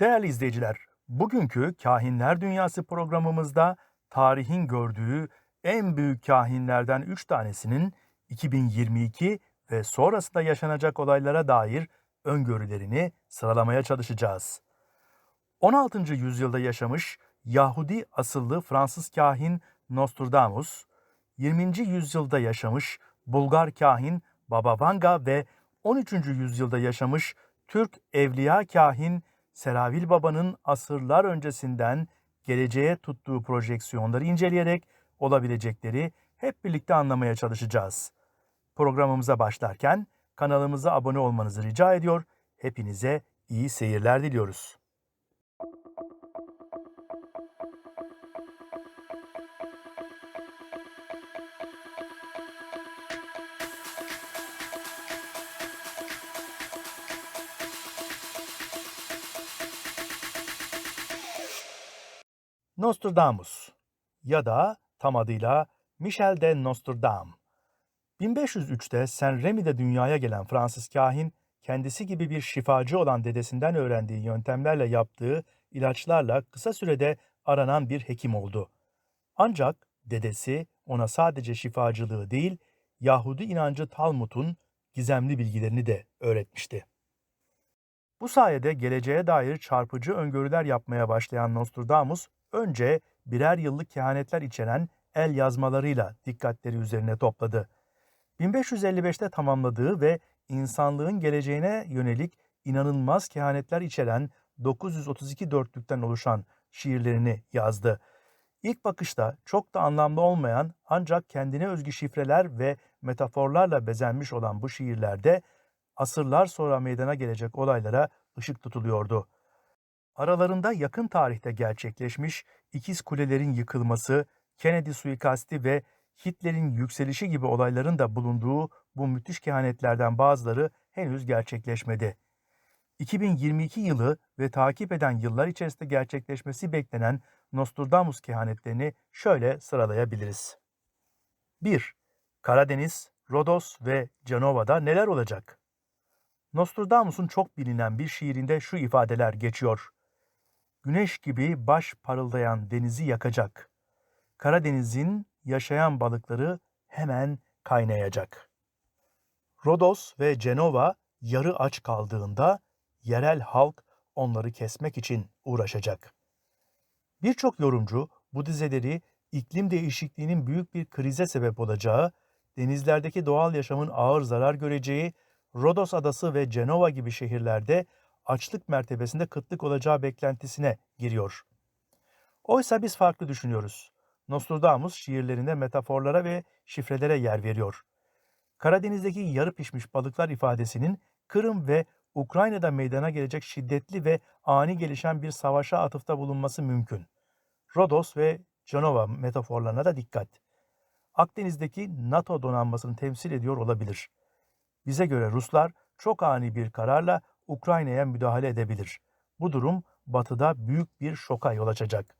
Değerli izleyiciler, bugünkü Kahinler Dünyası programımızda tarihin gördüğü en büyük kahinlerden 3 tanesinin 2022 ve sonrasında yaşanacak olaylara dair öngörülerini sıralamaya çalışacağız. 16. yüzyılda yaşamış Yahudi asıllı Fransız kahin Nostradamus, 20. yüzyılda yaşamış Bulgar kahin Baba Vanga ve 13. yüzyılda yaşamış Türk evliya kahin Seravil Baba'nın asırlar öncesinden geleceğe tuttuğu projeksiyonları inceleyerek olabilecekleri hep birlikte anlamaya çalışacağız. Programımıza başlarken kanalımıza abone olmanızı rica ediyor. Hepinize iyi seyirler diliyoruz. Nostradamus ya da tam adıyla Michel de Nostradam. 1503'te Saint Remy'de dünyaya gelen Fransız kahin, kendisi gibi bir şifacı olan dedesinden öğrendiği yöntemlerle yaptığı ilaçlarla kısa sürede aranan bir hekim oldu. Ancak dedesi ona sadece şifacılığı değil, Yahudi inancı Talmud'un gizemli bilgilerini de öğretmişti. Bu sayede geleceğe dair çarpıcı öngörüler yapmaya başlayan Nostradamus, önce birer yıllık kehanetler içeren el yazmalarıyla dikkatleri üzerine topladı. 1555'te tamamladığı ve insanlığın geleceğine yönelik inanılmaz kehanetler içeren 932 dörtlükten oluşan şiirlerini yazdı. İlk bakışta çok da anlamlı olmayan ancak kendine özgü şifreler ve metaforlarla bezenmiş olan bu şiirlerde asırlar sonra meydana gelecek olaylara ışık tutuluyordu. Aralarında yakın tarihte gerçekleşmiş ikiz kulelerin yıkılması, Kennedy suikasti ve Hitler'in yükselişi gibi olayların da bulunduğu bu müthiş kehanetlerden bazıları henüz gerçekleşmedi. 2022 yılı ve takip eden yıllar içerisinde gerçekleşmesi beklenen Nostradamus kehanetlerini şöyle sıralayabiliriz. 1. Karadeniz, Rodos ve Cenova'da neler olacak? Nostradamus'un çok bilinen bir şiirinde şu ifadeler geçiyor. Güneş gibi baş parıldayan denizi yakacak. Karadeniz'in yaşayan balıkları hemen kaynayacak. Rodos ve Cenova yarı aç kaldığında yerel halk onları kesmek için uğraşacak. Birçok yorumcu bu dizeleri iklim değişikliğinin büyük bir krize sebep olacağı, denizlerdeki doğal yaşamın ağır zarar göreceği, Rodos adası ve Cenova gibi şehirlerde açlık mertebesinde kıtlık olacağı beklentisine giriyor. Oysa biz farklı düşünüyoruz. Nostradamus şiirlerinde metaforlara ve şifrelere yer veriyor. Karadeniz'deki yarı pişmiş balıklar ifadesinin Kırım ve Ukrayna'da meydana gelecek şiddetli ve ani gelişen bir savaşa atıfta bulunması mümkün. Rodos ve Cenova metaforlarına da dikkat. Akdeniz'deki NATO donanmasını temsil ediyor olabilir. Bize göre Ruslar çok ani bir kararla Ukrayna'ya müdahale edebilir. Bu durum batıda büyük bir şoka yol açacak.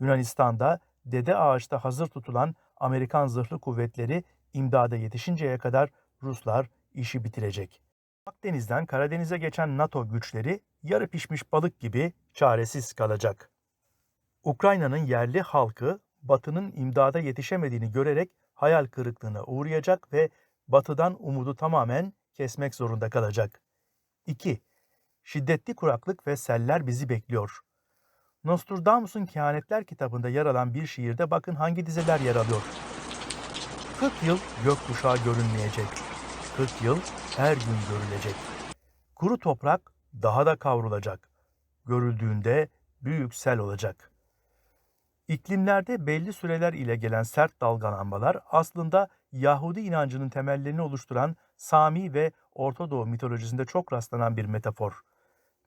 Yunanistan'da dede ağaçta hazır tutulan Amerikan zırhlı kuvvetleri imdada yetişinceye kadar Ruslar işi bitirecek. Akdeniz'den Karadeniz'e geçen NATO güçleri yarı pişmiş balık gibi çaresiz kalacak. Ukrayna'nın yerli halkı Batı'nın imdada yetişemediğini görerek hayal kırıklığına uğrayacak ve Batı'dan umudu tamamen kesmek zorunda kalacak. 2. Şiddetli kuraklık ve seller bizi bekliyor. Nostradamus'un Kehanetler kitabında yer alan bir şiirde bakın hangi dizeler yer alıyor. 40 yıl gökkuşağı görünmeyecek. 40 yıl her gün görülecek. Kuru toprak daha da kavrulacak. Görüldüğünde büyük sel olacak. İklimlerde belli süreler ile gelen sert dalgalanmalar aslında Yahudi inancının temellerini oluşturan Sami ve Orta Doğu mitolojisinde çok rastlanan bir metafor.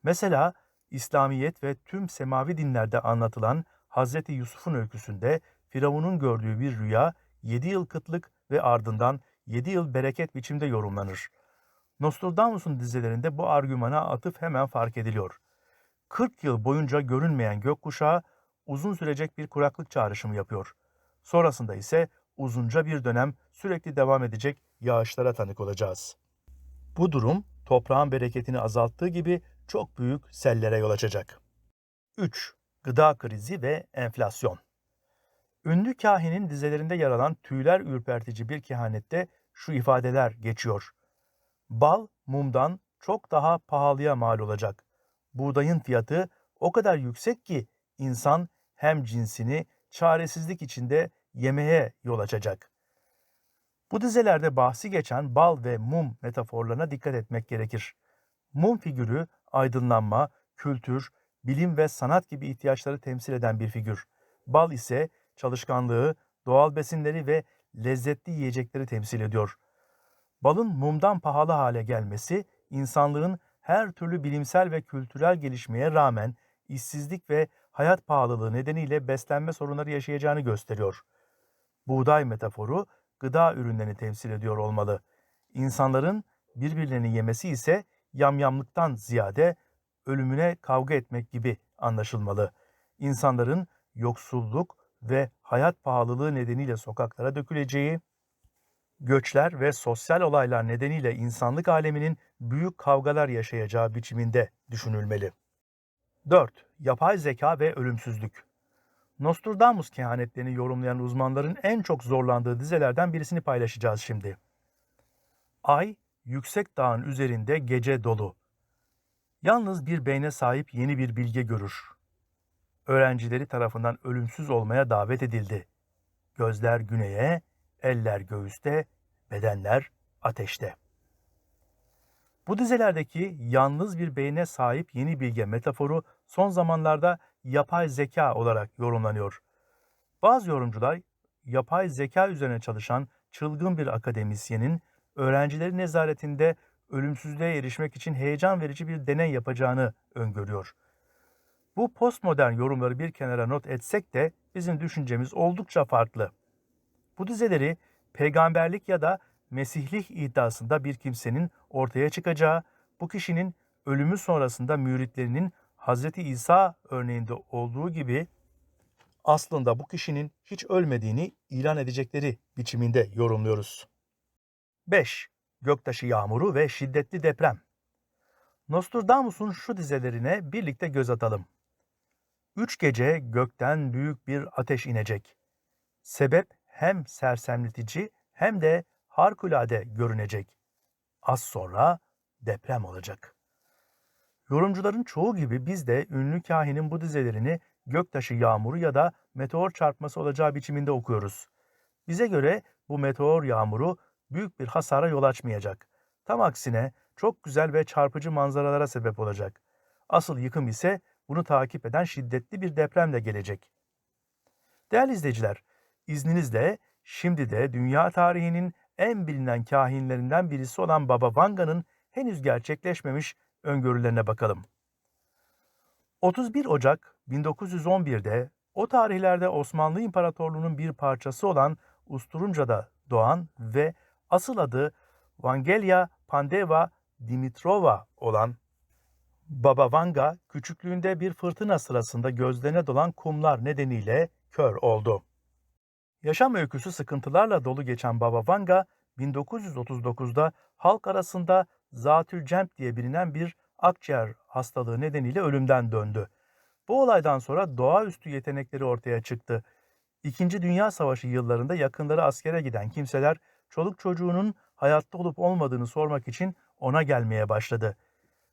Mesela İslamiyet ve tüm semavi dinlerde anlatılan Hazreti Yusuf'un öyküsünde Firavun'un gördüğü bir rüya 7 yıl kıtlık ve ardından 7 yıl bereket biçimde yorumlanır. Nostradamus'un dizelerinde bu argümana atıf hemen fark ediliyor. 40 yıl boyunca görünmeyen gökkuşağı uzun sürecek bir kuraklık çağrışımı yapıyor. Sonrasında ise uzunca bir dönem sürekli devam edecek yağışlara tanık olacağız. Bu durum toprağın bereketini azalttığı gibi çok büyük sellere yol açacak. 3. Gıda krizi ve enflasyon. Ünlü kahinin dizelerinde yer alan tüyler ürpertici bir kehanette şu ifadeler geçiyor. Bal mumdan çok daha pahalıya mal olacak. Buğdayın fiyatı o kadar yüksek ki insan hem cinsini çaresizlik içinde yemeye yol açacak. Bu dizelerde bahsi geçen bal ve mum metaforlarına dikkat etmek gerekir. Mum figürü aydınlanma, kültür, bilim ve sanat gibi ihtiyaçları temsil eden bir figür. Bal ise çalışkanlığı, doğal besinleri ve lezzetli yiyecekleri temsil ediyor. Balın mumdan pahalı hale gelmesi, insanlığın her türlü bilimsel ve kültürel gelişmeye rağmen işsizlik ve hayat pahalılığı nedeniyle beslenme sorunları yaşayacağını gösteriyor. Buğday metaforu gıda ürünlerini temsil ediyor olmalı. İnsanların birbirlerini yemesi ise yamyamlıktan ziyade ölümüne kavga etmek gibi anlaşılmalı. İnsanların yoksulluk ve hayat pahalılığı nedeniyle sokaklara döküleceği, göçler ve sosyal olaylar nedeniyle insanlık aleminin büyük kavgalar yaşayacağı biçiminde düşünülmeli. 4. Yapay zeka ve ölümsüzlük. Nostradamus kehanetlerini yorumlayan uzmanların en çok zorlandığı dizelerden birisini paylaşacağız şimdi. Ay, yüksek dağın üzerinde gece dolu. Yalnız bir beyne sahip yeni bir bilge görür. Öğrencileri tarafından ölümsüz olmaya davet edildi. Gözler güneye, eller göğüste, bedenler ateşte. Bu dizelerdeki yalnız bir beyne sahip yeni bilge metaforu son zamanlarda yapay zeka olarak yorumlanıyor. Bazı yorumcular yapay zeka üzerine çalışan çılgın bir akademisyenin öğrencileri nezaretinde ölümsüzlüğe erişmek için heyecan verici bir deney yapacağını öngörüyor. Bu postmodern yorumları bir kenara not etsek de bizim düşüncemiz oldukça farklı. Bu dizeleri peygamberlik ya da mesihlik iddiasında bir kimsenin ortaya çıkacağı, bu kişinin ölümü sonrasında müritlerinin Hz. İsa örneğinde olduğu gibi aslında bu kişinin hiç ölmediğini ilan edecekleri biçiminde yorumluyoruz. 5. Göktaşı yağmuru ve şiddetli deprem. Nostradamus'un şu dizelerine birlikte göz atalım. Üç gece gökten büyük bir ateş inecek. Sebep hem sersemletici hem de harikulade görünecek. Az sonra deprem olacak. Yorumcuların çoğu gibi biz de ünlü kahinin bu dizelerini göktaşı yağmuru ya da meteor çarpması olacağı biçiminde okuyoruz. Bize göre bu meteor yağmuru büyük bir hasara yol açmayacak. Tam aksine çok güzel ve çarpıcı manzaralara sebep olacak. Asıl yıkım ise bunu takip eden şiddetli bir depremle gelecek. Değerli izleyiciler, izninizle şimdi de dünya tarihinin en bilinen kahinlerinden birisi olan Baba Vanga'nın henüz gerçekleşmemiş öngörülerine bakalım. 31 Ocak 1911'de o tarihlerde Osmanlı İmparatorluğu'nun bir parçası olan Usturunca'da doğan ve asıl adı Vangelia Pandeva Dimitrova olan Baba Vanga küçüklüğünde bir fırtına sırasında gözlerine dolan kumlar nedeniyle kör oldu. Yaşam öyküsü sıkıntılarla dolu geçen Baba Vanga 1939'da halk arasında zatül cemp diye bilinen bir akciğer hastalığı nedeniyle ölümden döndü. Bu olaydan sonra doğaüstü yetenekleri ortaya çıktı. İkinci Dünya Savaşı yıllarında yakınları askere giden kimseler çoluk çocuğunun hayatta olup olmadığını sormak için ona gelmeye başladı.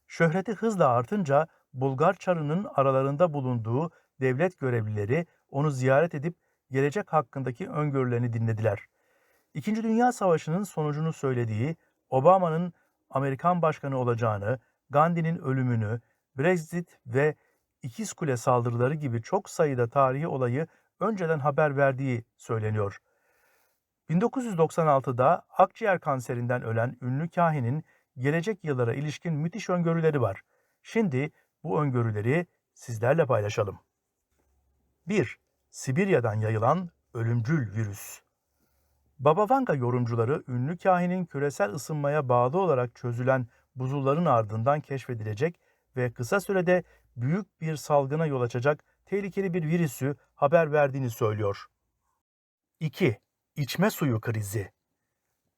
Şöhreti hızla artınca Bulgar çarının aralarında bulunduğu devlet görevlileri onu ziyaret edip gelecek hakkındaki öngörülerini dinlediler. İkinci Dünya Savaşı'nın sonucunu söylediği, Obama'nın Amerikan başkanı olacağını, Gandhi'nin ölümünü, Brexit ve İkiz Kule saldırıları gibi çok sayıda tarihi olayı önceden haber verdiği söyleniyor. 1996'da akciğer kanserinden ölen ünlü kahinin gelecek yıllara ilişkin müthiş öngörüleri var. Şimdi bu öngörüleri sizlerle paylaşalım. 1. Sibirya'dan yayılan ölümcül virüs. Baba Vanga yorumcuları ünlü kahinin küresel ısınmaya bağlı olarak çözülen buzulların ardından keşfedilecek ve kısa sürede büyük bir salgına yol açacak tehlikeli bir virüsü haber verdiğini söylüyor. 2. İçme suyu krizi.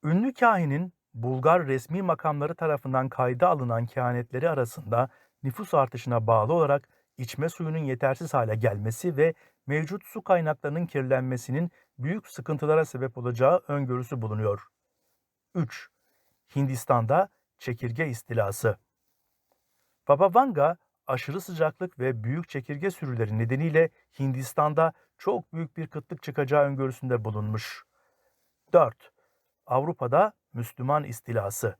Ünlü kahinin Bulgar resmi makamları tarafından kayda alınan kehanetleri arasında nüfus artışına bağlı olarak içme suyunun yetersiz hale gelmesi ve mevcut su kaynaklarının kirlenmesinin büyük sıkıntılara sebep olacağı öngörüsü bulunuyor. 3. Hindistan'da çekirge istilası. Baba Vanga, aşırı sıcaklık ve büyük çekirge sürüleri nedeniyle Hindistan'da çok büyük bir kıtlık çıkacağı öngörüsünde bulunmuş. 4. Avrupa'da Müslüman istilası.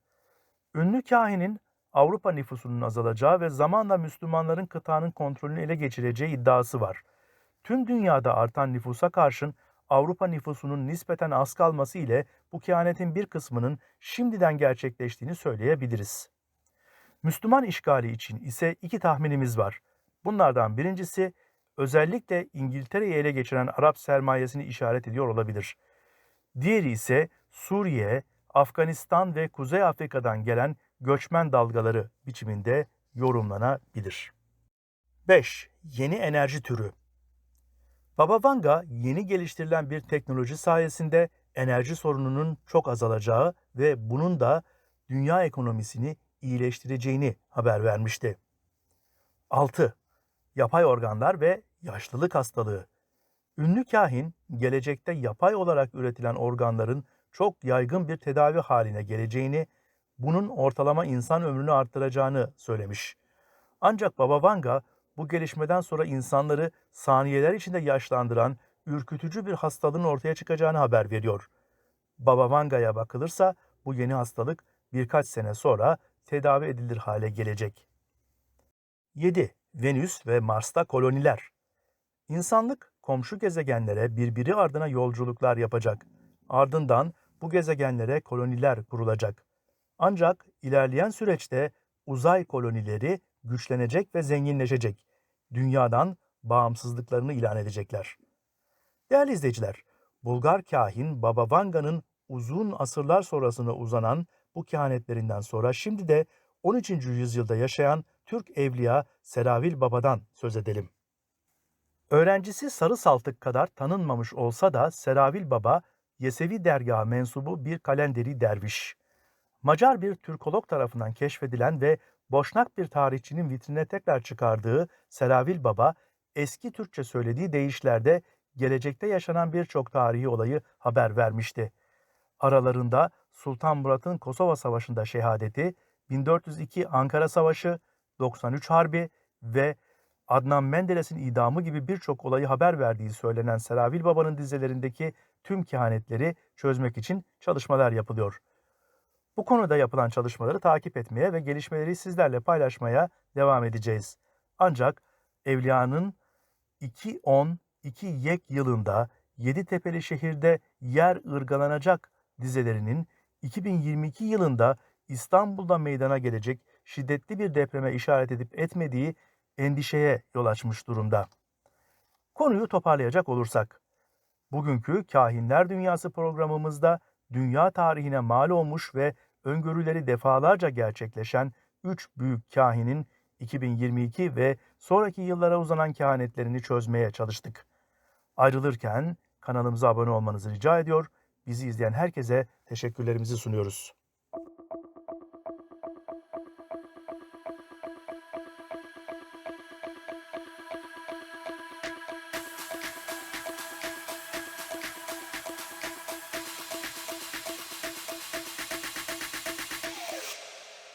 Ünlü kahinin Avrupa nüfusunun azalacağı ve zamanla Müslümanların kıtanın kontrolünü ele geçireceği iddiası var. Tüm dünyada artan nüfusa karşın Avrupa nüfusunun nispeten az kalması ile bu kehanetin bir kısmının şimdiden gerçekleştiğini söyleyebiliriz. Müslüman işgali için ise iki tahminimiz var. Bunlardan birincisi özellikle İngiltere'yi ele geçiren Arap sermayesini işaret ediyor olabilir. Diğeri ise Suriye, Afganistan ve Kuzey Afrika'dan gelen göçmen dalgaları biçiminde yorumlanabilir. 5. Yeni enerji türü Baba Vanga yeni geliştirilen bir teknoloji sayesinde enerji sorununun çok azalacağı ve bunun da dünya ekonomisini iyileştireceğini haber vermişti. 6. Yapay organlar ve yaşlılık hastalığı. Ünlü kahin gelecekte yapay olarak üretilen organların çok yaygın bir tedavi haline geleceğini, bunun ortalama insan ömrünü arttıracağını söylemiş. Ancak Baba Vanga bu gelişmeden sonra insanları saniyeler içinde yaşlandıran ürkütücü bir hastalığın ortaya çıkacağını haber veriyor. Baba Vanga'ya bakılırsa bu yeni hastalık birkaç sene sonra tedavi edilir hale gelecek. 7. Venüs ve Mars'ta koloniler. İnsanlık komşu gezegenlere birbiri ardına yolculuklar yapacak. Ardından bu gezegenlere koloniler kurulacak. Ancak ilerleyen süreçte uzay kolonileri güçlenecek ve zenginleşecek. Dünyadan bağımsızlıklarını ilan edecekler. Değerli izleyiciler, Bulgar kahin Baba Vanga'nın uzun asırlar sonrasına uzanan bu kehanetlerinden sonra şimdi de 13. yüzyılda yaşayan Türk evliya Seravil Baba'dan söz edelim. Öğrencisi Sarı Saltık kadar tanınmamış olsa da Seravil Baba, Yesevi dergahı mensubu bir kalenderi derviş. Macar bir Türkolog tarafından keşfedilen ve Boşnak bir tarihçinin vitrine tekrar çıkardığı Seravil Baba, eski Türkçe söylediği deyişlerde gelecekte yaşanan birçok tarihi olayı haber vermişti. Aralarında Sultan Murat'ın Kosova Savaşı'nda şehadeti, 1402 Ankara Savaşı, 93 Harbi ve Adnan Menderes'in idamı gibi birçok olayı haber verdiği söylenen Seravil Baba'nın dizelerindeki tüm kehanetleri çözmek için çalışmalar yapılıyor. Bu konuda yapılan çalışmaları takip etmeye ve gelişmeleri sizlerle paylaşmaya devam edeceğiz. Ancak Evliya'nın 2-10-2 Yek yılında Yeditepe'li şehirde yer ırgalanacak dizelerinin 2022 yılında İstanbul'da meydana gelecek şiddetli bir depreme işaret edip etmediği endişeye yol açmış durumda. Konuyu toparlayacak olursak, bugünkü Kahinler Dünyası programımızda dünya tarihine mal olmuş ve öngörüleri defalarca gerçekleşen 3 büyük kahinin 2022 ve sonraki yıllara uzanan kehanetlerini çözmeye çalıştık. Ayrılırken kanalımıza abone olmanızı rica ediyor, bizi izleyen herkese teşekkürlerimizi sunuyoruz.